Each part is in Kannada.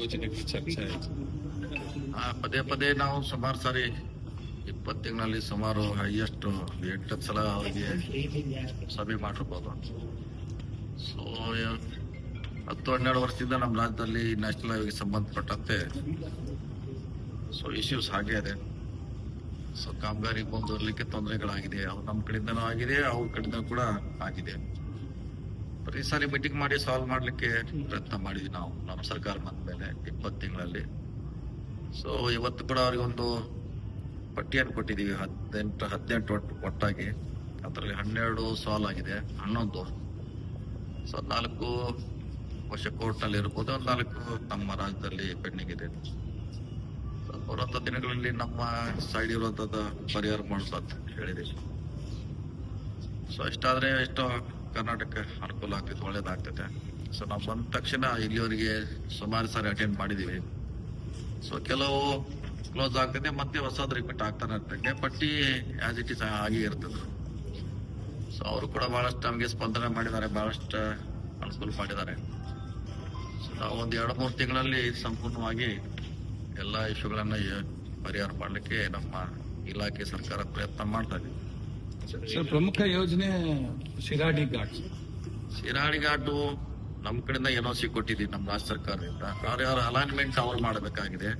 ಯೋಜನೆಗಳು ಚರ್ಚೆ ಆಯ್ತು. ಆ, ಪದೇ ಪದೇ ನಾವು ಸುಮಾರು ಸಾರಿ ಇಪ್ಪತ್ತು ತಿಂಗಳಲ್ಲಿ ಸುಮಾರು ಹೈಯೆಸ್ಟ್ ಎಂಟು ಸಲ ಅವರಿಗೆ ಸಭೆ ಮಾಡಿರ್ಬೋದು. ಸೊ ಹತ್ತು ಹನ್ನೆರಡು ವರ್ಷದಿಂದ ನಮ್ಮ ರಾಜ್ಯದಲ್ಲಿ ನ್ಯಾಷನಲ್ ಹೈವೇಗೆ ಸಂಬಂಧಪಟ್ಟಂತೆ ಸೊ ಇಶ್ಯೂಸ್ ಹಾಗೆ ಇದೆ. ಸೊ ಕಾಮಗಾರಿ ಮುಂದುವರಲಿಕ್ಕೆ ತೊಂದರೆಗಳಾಗಿದೆ. ಅವು ನಮ್ಮ ಕಡೆಯಿಂದನೂ ಆಗಿದೆ ಅವ್ರ ಕಡೆಯಿಂದ ಕೂಡ ಆಗಿದೆ. ಪ್ರತಿ ಸಾರಿ ಮೀಟಿಂಗ್ ಮಾಡಿ ಸಾಲ್ವ್ ಮಾಡ್ಲಿಕ್ಕೆ ಪ್ರಯತ್ನ ಮಾಡಿದ್ವಿ ನಾವು. ನಮ್ಮ ಸರ್ಕಾರ ಬಂದ ಮೇಲೆ ಇಪ್ಪತ್ತು ತಿಂಗಳಲ್ಲಿ. ಸೊ ಇವತ್ತು ಕೂಡ ಅವ್ರಿಗೆ ಒಂದು ಪಟ್ಟಿಯನ್ನು ಕೊಟ್ಟಿದ್ದೀವಿ. ಹದಿನೆಂಟು ಹದಿನೆಂಟು ಒಟ್ಟು ಒಟ್ಟಾಗಿ. ಅದರಲ್ಲಿ ಹನ್ನೆರಡು ಸಾಲ್ ಆಗಿದೆ. ಹನ್ನೊಂದು. ಸೊ ನಾಲ್ಕು ವರ್ಷ ಕೋರ್ಟ್ನಲ್ಲಿ ಇರ್ಬೋದು. ಒಂದು ನಾಲ್ಕು ನಮ್ಮ ರಾಜ್ಯದಲ್ಲಿ ಪೆಂಡಿಂಗ್ ಇದೆ. ಬರುವಂಥ ದಿನಗಳಲ್ಲಿ ನಮ್ಮ ಸೈಡ್ ಇರುವಂಥದ್ದು ಪರಿಹಾರ ಅಂತ ಹೇಳಿದೆ ಸೊ ಇಷ್ಟಾದ್ರೆ ಎಷ್ಟೋ ಕರ್ನಾಟಕ ಅನುಕೂಲ ಆಗ್ತೈತೆ ಒಳ್ಳೇದಾಗ್ತೈತೆ ಸೊ ನಾವು ಬಂದ ತಕ್ಷಣ ಇಲ್ಲಿವರೆಗೆ ಸುಮಾರು ಸಾರಿ ಅಟೆಂಡ್ ಮಾಡಿದೀವಿ ಸೊ ಕೆಲವು ಕ್ಲೋಸ್ ಆಗ್ತದೆ, ಮತ್ತೆ ಹೊಸದು ರಿಪೀಟ್ ಆಗ್ತಾನೆ ಇರ್ತದೆ ಪಟ್ಟಿ ಆಸ್ ಇಟ್ ಇಸ್ ಆಗಿ ಇರ್ತದೆ. ಸೊ ಅವರು ಕೂಡ ಬಹಳಷ್ಟು ನಮಗೆ ಸ್ಪಂದನೆ ಮಾಡಿದ್ದಾರೆ, ಬಹಳಷ್ಟು ಅನುಕೂಲ ಮಾಡಿದ್ದಾರೆ. ಸೊ ನಾವು ಒಂದು ಎರಡು ಮೂರು ತಿಂಗಳಲ್ಲಿ ಸಂಪೂರ್ಣವಾಗಿ ಎಲ್ಲ ಇಶ್ಯೂಗಳನ್ನ ಪರಿಹಾರ ಮಾಡಲಿಕ್ಕೆ ನಮ್ಮ ಇಲಾಖೆ ಸರ್ಕಾರ ಪ್ರಯತ್ನ ಮಾಡ್ತಾ ಇದೆ. ಸರ್ ಪ್ರಮುಖ ಯೋಜನೆ ಶಿರಾಡಿ ಘಾಟ್. ಶಿರಾಡಿ ಘಾಟು ನಮ್ಮ ಕಡೆಯಿಂದ ಎನ್ ಸಿ ಕೊಟ್ಟಿದ್ದೀವಿ ನಮ್ಮ ರಾಜ್ಯ ಸರ್ಕಾರದಿಂದ. ಅವ್ರ ಅಲೈನ್ಮೆಂಟ್ ಅವ್ರು ಮಾಡಬೇಕಾಗಿದೆ.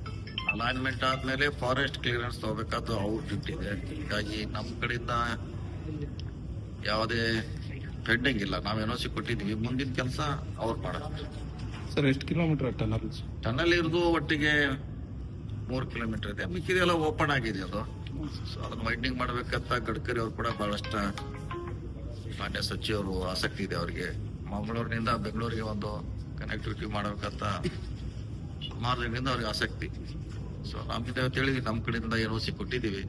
ಅಲೈನ್ಮೆಂಟ್ ಆದ್ಮೇಲೆ ಫಾರೆಸ್ಟ್ ಕ್ಲಿಯರೆನ್ಸ್ ತಗೋಬೇಕಾದ್ರು ಅವ್ರ ಡ್ಯೂಟಿ ಇದೆ ಹೀಗಾಗಿ ನಮ್ಮ ಕಡೆಯಿಂದ ಯಾವುದೇ ಪೆಂಡಿಂಗ್ ಇಲ್ಲ. ನಾವು ಎನ್ ಸಿ ಕೊಟ್ಟಿದ್ದೀವಿ. ಮುಂದಿನ ಕೆಲಸ ಅವ್ರು ಮಾಡಬೇಕು ಸರ್ ಎಷ್ಟು ಕಿಲೋಮೀಟರ್ ಟನಲ್ ಟನಲ್ ಇರೋದು ಒಟ್ಟಿಗೆ ಮೂರು ಕಿಲೋಮೀಟರ್ ಇದೆ. ಮಿಕ್ಕಿದೆಲ್ಲ ಓಪನ್ ಆಗಿದೆ ಅದು. ಅದನ್ನ ವೈಂಡಿಂಗ್ ಮಾಡ್ಬೇಕಂತ ಗಡ್ಕರಿ ಅವ್ರು ಕೂಡ ಬಹಳಷ್ಟ ಮಾನ್ಯ ಸಚಿವರು ಆಸಕ್ತಿ ಇದೆ ಅವರಿಗೆ. ಮಂಗಳೂರಿನಿಂದ ಬೆಂಗಳೂರಿಗೆ ಒಂದು ಕನೆಕ್ಟಿವಿಟಿ ಮಾಡ್ಬೇಕಂತ ಸುಮಾರು ದಿನದಿಂದ ಅವ್ರಿಗೆ ಆಸಕ್ತಿ. ಸೊ ಅಂತ ಹೇಳಿದ್ವಿ ನಮ್ಮ ಕಡೆಯಿಂದ ಏನೋ ಸಿ ಕೊಟ್ಟಿದ್ದೀವಿ.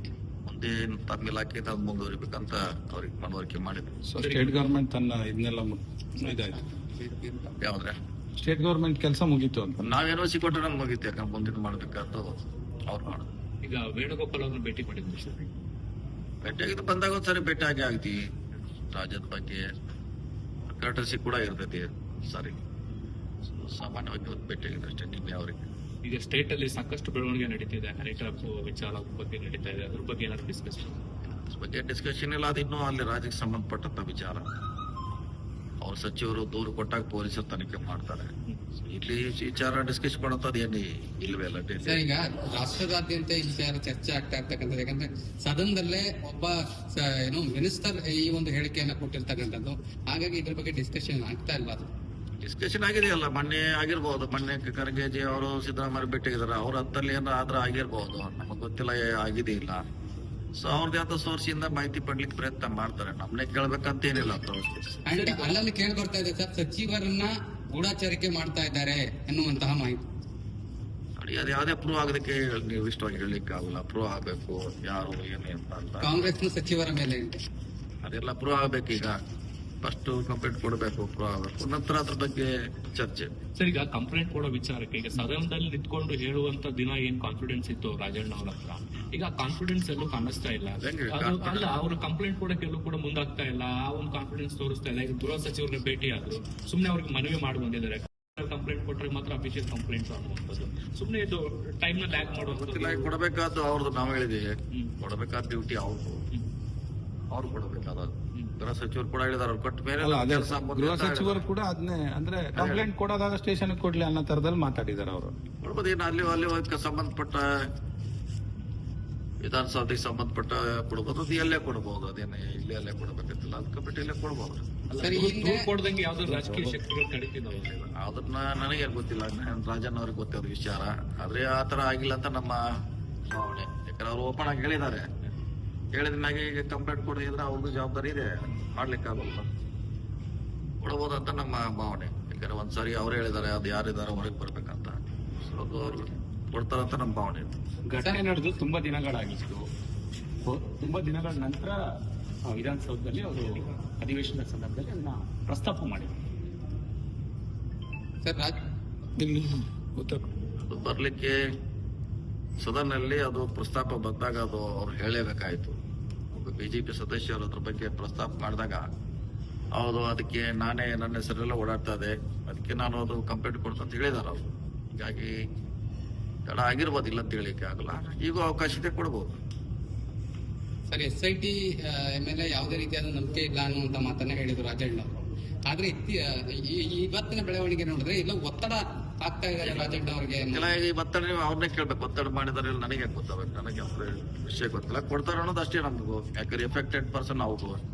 ಮುಂದೆ ತಮ್ಮ ಇಲಾಖೆಯಿಂದ ಅದು ಮುಂದುವರಿಬೇಕಂತ ಅವ್ರಿಗೆ ಮನವರಿಕೆ ಮಾಡಿದ್ವಿ. ಸೊ ಸ್ಟೇಟ್ ಗವರ್ಮೆಂಟ್ ತನ್ನ ಇದನ್ನೆಲ್ಲ ಇದಾಯ್ತು. ಯಾವ್ದ್ರೆ? ಸ್ಟೇಟ್ ಗವರ್ಮೆಂಟ್ ಕೆಲಸ ಮುಗೀತು ಅಂತ. ನಾವೇನೋ ಸಿ ಕೊಟ್ಟರೆ ನಮ್ಗೆ ಮುಗಿತು ಯಾಕಂದ್ರೆ ಮುಂದಿನ ಮಾಡ್ಬೇಕಾದ್ದು ಅವ್ರು ಮಾಡೋದು. ಈಗ ವೇಣುಗೋಪಾಲ್ ಅವ್ರನ್ನ ಭೇಟಿ ಮಾಡಿದ್ರು. ಸರ್ ಭೇಟಿಯಾಗಿದ್ದು ಬಂದಾಗ ಒಂದ್ಸರಿ ಭೇಟಿ ಆಗಿ ಆಗ್ತೀವಿ ರಾಜ್ಯದ ಬಗ್ಗೆ ಕರ್ಟಸಿ ಕೂಡ ಇರ್ತೈತಿ ಸರಿ ಸಾಮಾನ್ಯವಾಗಿ ಒಂದು ಭೇಟಿ ಆಗಿದೆ ಅಷ್ಟೇ ನಿನ್ನೆ ಅವರಿಗೆ. ಈಗ ಸ್ಟೇಟ್ ಅಲ್ಲಿ ಸಾಕಷ್ಟು ಬೆಳವಣಿಗೆ ನಡೀತಿದೆ ಹನಿಟ್ರಾಪ್ ವಿಚಾರ ಬಗ್ಗೆ ನಡೀತಾ ಇದೆ ಅದ್ರ ಬಗ್ಗೆ ಏನಾದ್ರು ಡಿಸ್ಕಸ್ ಅದ್ರ ಬಗ್ಗೆ ಡಿಸ್ಕಷನ್ ಇಲ್ಲ ಅದು ಇನ್ನೂ ಅಲ್ಲಿ ರಾಜ್ಯಕ್ಕೆ ಸಂಬಂಧಪಟ್ಟಂತ ವಿಚಾರ. ಅವ್ರ ಸಚಿವರು ದೂರು ಕೊಟ್ಟಾಗ ಪೊಲೀಸರು ತನಿಖೆ ಮಾಡ್ತಾರೆ. ಇಲ್ಲಿ ವಿಚಾರ ಡಿಸ್ಕಸ್ ಮಾಡೋಂಥದ್ದು ಏನಿ ಇಲ್ವೇ ಇಲ್ಲ ಸರ್ ಈಗ ರಾಷ್ಟ್ರದಾದ್ಯಂತ ಈ ವಿಚಾರ ಚರ್ಚೆ ಆಗ್ತಾ ಇರ್ತಕ್ಕಂಥದ್ದು ಯಾಕಂದ್ರೆ ಸದನದಲ್ಲೇ ಒಬ್ಬ ಏನು ಮಿನಿಸ್ಟರ್ ಈ ಒಂದು ಹೇಳಿಕೆಯನ್ನ ಕೊಟ್ಟಿರ್ತಕ್ಕಂಥದ್ದು. ಹಾಗಾಗಿ ಇದ್ರ ಬಗ್ಗೆ ಡಿಸ್ಕಷನ್ ಆಗ್ತಾ ಇಲ್ಲ ಅದು. ಡಿಸ್ಕಷನ್ ಆಗಿದೆಯಲ್ಲ ಮೊನ್ನೆ ಆಗಿರ್ಬೋದು. ಮೊನ್ನೆ ಖರ್ಗೆಜಿ ಅವರು ಸಿದ್ದರಾಮಯ್ಯ ಬಿಟ್ಟಿದ್ದಾರೆ ಅವ್ರ ಹತ್ತಲ್ಲಿ ಏನಾದ್ರೂ ಆದ್ರೆ ಆಗಿರ್ಬೋದು. ನಮಗೆ ಗೊತ್ತಿಲ್ಲ ಏ- ಆಗಿದೆ ಇಲ್ಲ. ಸೊ ಅವ್ರದ್ದು ಯಾವ್ದೋ ಸೋರ್ಸ್ ಇಂದ ಮಾಹಿತಿ ಪಡ್ಲಿಕ್ಕೆ ಪ್ರಯತ್ನ ಮಾಡ್ತಾರೆ ನಮ್ನೆ ಕೇಳ್ಬೇಕಂತ ಏನಿಲ್ಲ ಅಲ್ಲಲ್ಲಿ ಕೇಳಿ ಬರ್ತಾ ಇದೆ ಸರ್ ಸಚಿವರನ್ನ ಗೂಢಾಚಾರಿಕೆ ಮಾಡ್ತಾ ಇದ್ದಾರೆ ಎನ್ನುವಂತಹ ಮಾಹಿತಿ ಅದು ಯಾವ್ದೇ ಪ್ರೂವ್ ಆಗೋದಕ್ಕೆ ನೀವು ಇಷ್ಟವಾಗಿ ಹೇಳಲಿಕ್ಕೆ ಆಗಲ್ಲ ಪ್ರೂವ್ ಆಗಬೇಕು ಯಾರು ಏನು ಅಂತ ಅಂತ ಕಾಂಗ್ರೆಸ್ನ ಸಚಿವರ ಮೇಲೆ ಅದೆಲ್ಲ ಪ್ರೂವ್ ಆಗ್ಬೇಕು ಈಗ ಫಸ್ಟ್ ಕಂಪ್ಲೇಂಟ್ ಕೊಡಬೇಕು ನಂತರ ಅದ್ರ ಬಗ್ಗೆ ಚರ್ಚೆ. ಸರ್ ಈಗ ಕಂಪ್ಲೇಂಟ್ ಕೊಡೋ ವಿಚಾರಕ್ಕೆ ಈಗ ಸದನದಲ್ಲಿ ನಿಂತ್ಕೊಂಡು ಹೇಳುವಂತ ದಿನ ಏನ್ ಕಾನ್ಫಿಡೆನ್ಸ್ ಇತ್ತು ರಾಜಣ್ಣ ಅವ್ರ ಹತ್ರ? ಈಗ ಕಾನ್ಫಿಡೆನ್ಸ್ ಎಲ್ಲೂ ಕಾಣಿಸ್ತಾ ಇಲ್ಲ. ಅಲ್ಲ ಅವರು ಕಂಪ್ಲೇಂಟ್ ಕೊಡಕ್ಕೆ ಎಲ್ಲೂ ಕೂಡ ಮುಂದಾಗ್ತಾ ಇಲ್ಲ. ಆ ಒಂದು ಕಾನ್ಫಿಡೆನ್ಸ್ ತೋರಿಸ್ತಾ ಇಲ್ಲ. ಈಗ ಗೃಹ ಸಚಿವರನ್ನ ಭೇಟಿ ಆದ್ರು ಸುಮ್ನೆ ಅವ್ರಿಗೆ ಮನವಿ ಮಾಡಿ ಬಂದಿದ್ದಾರೆ. ಕಂಪ್ಲೇಂಟ್ ಕೊಟ್ರೆ ಮಾತ್ರ ಅಫಿಷಿಯಲ್ ಕಂಪ್ಲೇಂಟ್ ಅನ್ನುವಂಥದ್ದು ಸುಮ್ನೆ ಇದು ಟೈಮ್ನ ಲ್ಯಾಕ್ ಗೊತ್ತಿಲ್ಲ ಕೊಡಬೇಕಾದ ಕೊಡಬೇಕಾದ್ದು ಅವ್ರದ್ದು ನಾವು ಹೇಳಿದೀವಿ. ಕೊಡಬೇಕಾದ ಡ್ಯೂಟಿ ಅವ್ರದ್ದು. ಅವ್ರು ಕೊಡಬೇಕಾದ. ಗೃಹ ಸಚಿವರು ಕೂಡ ಹೇಳಿದಾರೆ ಅವ್ರು ಕೊಟ್ಟ ಮೇಲೆ ಅಲ್ಲ ಅದೇ ಕೆಲಸ ಗೃಹ ಸಚಿವರು ಕೂಡ ಅದನ್ನೇ ಅಂದ್ರೆ ಕಂಪ್ಲೇಂಟ್ ಕೊಡೋದಾಗ ಸ್ಟೇಷನ್ ಕೊಡ್ಲಿ ಅನ್ನೋ ತರದಲ್ಲಿ ಮಾತಾಡಿದಾರೆ ಅವರು. ನೋಡ್ಬೋದು ಏನು ಅಲ್ಲಿ ಅಲ್ಲಿ ಅದಕ್ಕೆ ಸಂಬಂಧಪಟ್ಟ ವಿಧಾನಸೌಧಕ್ಕೆ ಸಂಬಂಧಪಟ್ಟ ಕೊಡ್ಬೋದು ಅದು ಎಲ್ಲೇ ಕೊಡ್ಬೋದು ಅದೇನು ಇಲ್ಲಿ ಅಲ್ಲೇ ಕೊಡ್ಬೇಕಂತಿಲ್ಲ ಅದು ಕಮಿಟಿ ಇಲ್ಲೇ ಕೊಡ್ಬೋದು. ಸರಿ ದೂರ್- ಹಿಂದೆ ಕೊಡ್ದಂಗೆ ಯಾವ್ದೋ ರಾಜಕೀಯ ಶಕ್ತಿಗಳು ತಡೀತಿದಾವೆ ಅದನ್ನ ನನಗೆ ಗೊತ್ತಿಲ್ಲ ನಾನ್ ರಾಜನ್ ಅವ್ರಿಗೆ ಗೊತ್ತಿರೋದು ವಿಚಾರ. ಆದ್ರೆ ಆತರ ತರ ಆಗಿಲ್ಲ ಅಂತ ನಮ್ಮ ಭಾವನೆ. ಯಾಕಂದ್ರೆ ಅವ್ರು ಓಪನ್ ಆಗಿ ಹೇಳಿದ್ದಾರೆ. ಹೇಳಿದ ಮ್ಯಾಗೆ ಈಗ ಕಂಪ್ಲೇಂಟ್ ಕೊಡಿದ್ರೆ ಅವ್ರದ್ದು ಜವಾಬ್ದಾರಿ ಇದೆ. ಮಾಡ್ಲಿಕ್ಕೆ ಆಗಲ್ಲ ಕೊಡಬಹುದು ಅಂತ ನಮ್ಮ ಭಾವನೆ. ಯಾಕಂದ್ರೆ ಒಂದ್ಸರಿ ಅವ್ರು ಹೇಳಿದ್ದಾರೆ ಅದು ಯಾರಿದ್ದಾರೆ ಹೊರಗೆ ಬರ್ಬೇಕಂತ. ಸೊ ಅದು ಅವ್ರು ಕೊಡ್ತಾರಂತ ನಮ್ಮ ಭಾವನೆ ಇತ್ತು ಘಟನೆ ನಡೆದು ತುಂಬಾ ದಿನಗಳಾಗಿತ್ತು. ತುಂಬಾ ದಿನಗಳ ನಂತರ ವಿಧಾನಸೌಧದಲ್ಲಿ ಅವರು ಅಧಿವೇಶನದ ಸಂದರ್ಭದಲ್ಲಿ ಅದನ್ನ ಪ್ರಸ್ತಾಪ ಮಾಡಿದ್ರು. ಸರ್ ರಾಜ್ ಅದು ಬರ್ಲಿಕ್ಕೆ ಸದನಲ್ಲಿ ಅದು ಪ್ರಸ್ತಾಪ ಬಂದಾಗ ಅದು ಅವ್ರು ಹೇಳಲೇಬೇಕಾಯ್ತು ಒಬ್ಬ ಬಿಜೆಪಿ ಸದಸ್ಯರು ಅದ್ರ ಬಗ್ಗೆ ಪ್ರಸ್ತಾಪ ಮಾಡಿದಾಗ ಅವರು ಅದಕ್ಕೆ ನಾನೇ ನನ್ನ ಹೆಸರೆಲ್ಲ ಓಡಾಡ್ತಾ ಇದೆ. ಅದಕ್ಕೆ ನಾನು ಅದು ಕಂಪ್ಲೇಂಟ್ ಕೊಡ್ತು ಅಂತ ಹೇಳಿದಾರ ಅವರು. ಹೀಗಾಗಿ ತಡ ಆಗಿರ್ಬೋದು, ಇಲ್ಲ ಅಂತ ಹೇಳಿಕ್ಕೆ ಆಗಲ್ಲ. ಈಗ ಅವಕಾಶ ಇದೆ, ಕೊಡ್ಬೋದು. ಸರ್ ಎಸ್ ಐ ಟಿ ಎ ಯಾವುದೇ ರೀತಿಯಾದ ನಂಬಿಕೆ ಇಲ್ಲ ಅನ್ನುವಂತ ಮಾತನ್ನ ಹೇಳಿದ್ರು ರಾಜಣ್ಣ ಅವರು. ಆದ್ರೆ ಇವತ್ತಿನ ಬೆಳವಣಿಗೆ ನೋಡಿದ್ರೆ, ಇಲ್ಲ ಒತ್ತಡ ಆಗ್ತಾ ಇದ್ದಾರೆ ರಾಜಣ್ಣ ಅವರಿಗೆ? ಅನ್ನೋ- ಇಲ್ಲ ಈ ಒತ್ತಡ ನೀವು ಅವ್ರನ್ನೇ ಕೇಳ್ಬೇಕು. ಒತ್ತಡ ಮಾಡಿದಾರೆ ಇಲ್ಲ ನನಗೆ ಗೊತ್ತಾಗಬೇಕು ನನಗೆ ಅವ್ರ ವಿಷಯ ಗೊತ್ತಿಲ್ಲ. ಕೊಡ್ತಾರೆ ಅನ್ನೋದು ಅಷ್ಟೇ ನಮಗೂ. ಯಾಕಂದ್ರೆ ಎಫೆಕ್ಟೆಡ್ ಪರ್ಸನ್ ಅವ್ರು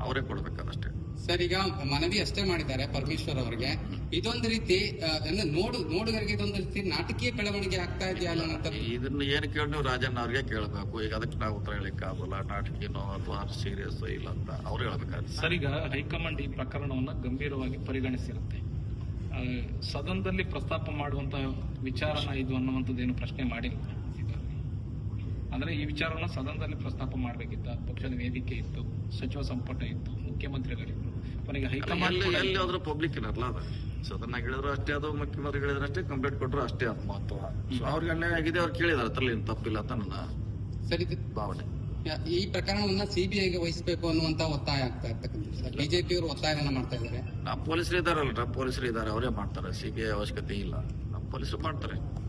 ಅವರೇ ಕೊಡ್ಬೇಕಾದಷ್ಟೇ. ಸರ್ ಈಗ ಮನವಿ ಅಷ್ಟೇ ಮಾಡಿದ್ದಾರೆ ಪರಮೇಶ್ವರ್ ಅವರಿಗೆ. ಇದೊಂದು ರೀತಿ ನೋಡು ನೋಡುಗರಿಗೆ ಇದೊಂದು ರೀತಿ ನಾಟಕೀಯ ಬೆಳವಣಿಗೆ ಆಗ್ತಾ ಇದೆಯಾ ಇದನ್ನ ಏನು ಕೇಳಿ ನೀವು ರಾಜಣ್ಣ ಅವ್ರಿಗೆ ಕೇಳಬೇಕು. ಈಗ ಅದಕ್ಕೆ ನಾವು ಉತ್ತರ ಹೇಳಿಕ್ಕೆ ಆಗೋಲ್ಲ. ನಾಟಕೀನೋ ಅಥವಾ ಸೀರಿಯಸ್ ಇಲ್ಲ ಅಂತ ಅವ್ರು ಹೇಳ್ಬೇಕಾದ್ರೆ ಸರ್ ಈಗ ಹೈಕಮಾಂಡ್ ಈ ಪ್ರಕರಣವನ್ನ ಗಂಭೀರವಾಗಿ ಪರಿಗಣಿಸಿರುತ್ತೆ. ಸದನದಲ್ಲಿ ಪ್ರಸ್ತಾಪ ಮಾಡುವಂತ ವಿಚಾರನ ಇದು ಅನ್ನುವಂಥದ್ದು ಏನು ಪ್ರಶ್ನೆ ಮಾಡಿಲ್ಲ. ಅಂದ್ರೆ ಈ ವಿಚಾರವನ್ನ ಸದನದಲ್ಲಿ ಪ್ರಸ್ತಾಪ ಮಾಡ್ಬೇಕಿತ್ತ? ಪಕ್ಷದ ವೇದಿಕೆ ಇತ್ತು ಸಚಿವ ಸಂಪುಟ ಇತ್ತು ಮುಖ್ಯಮಂತ್ರಿಗಳಿತ್ತು ಕೊನೆಗೆ ಹೈಕಮಾಂಡ್ ಎಲ್ಲಿ ಆದ್ರೂ ಪಬ್ಲಿಕ್ ಇರಲ್ಲ ಅದು. ಸದನ ಹೇಳಿದ್ರು ಅಷ್ಟೇ ಅದು ಮುಖ್ಯಮಂತ್ರಿ ಹೇಳಿದ್ರೆ ಅಷ್ಟೇ ಕಂಪ್ಲೇಂಟ್ ಕೊಟ್ಟರು ಅಷ್ಟೇ ಅದು ಮಹತ್ವ. ಸೊ ಅವ್ರಿಗೆ ಅನ್ಯಾಯ ಆಗಿದೆ ಅವ್ರು ಕೇಳಿದಾರೆ ಅದ್ರಲ್ಲಿ ಏನು ತಪ್ಪಿಲ್ಲ ಅಂತ ನನ್ನ ಸರಿ. ಭಾವನೆ. ಈ ಪ್ರಕರಣವನ್ನ ಸಿಬಿಐಗೆ ವಹಿಸಬೇಕು ಅನ್ನುವಂತ ಒತ್ತಾಯ ಆಗ್ತಾ ಇರ್ತಕ್ಕಂಥ ಬಿಜೆಪಿ ಅವರು ಒತ್ತಾಯವನ್ನ ಮಾಡ್ತಾ ಇದ್ದಾರೆ. ನಮ್ಮ ಪೊಲೀಸರು ಇದಾರಲ್ಲ ಪೊಲೀಸರು ಇದಾರೆ ಅವರೇ ಮಾಡ್ತಾರೆ. ಸಿಬಿಐ ಅವಶ್ಯಕತೆ ಇಲ್ಲ. ನಮ್ಮ ಪೊಲೀಸರು ಮಾಡ್ತಾರೆ.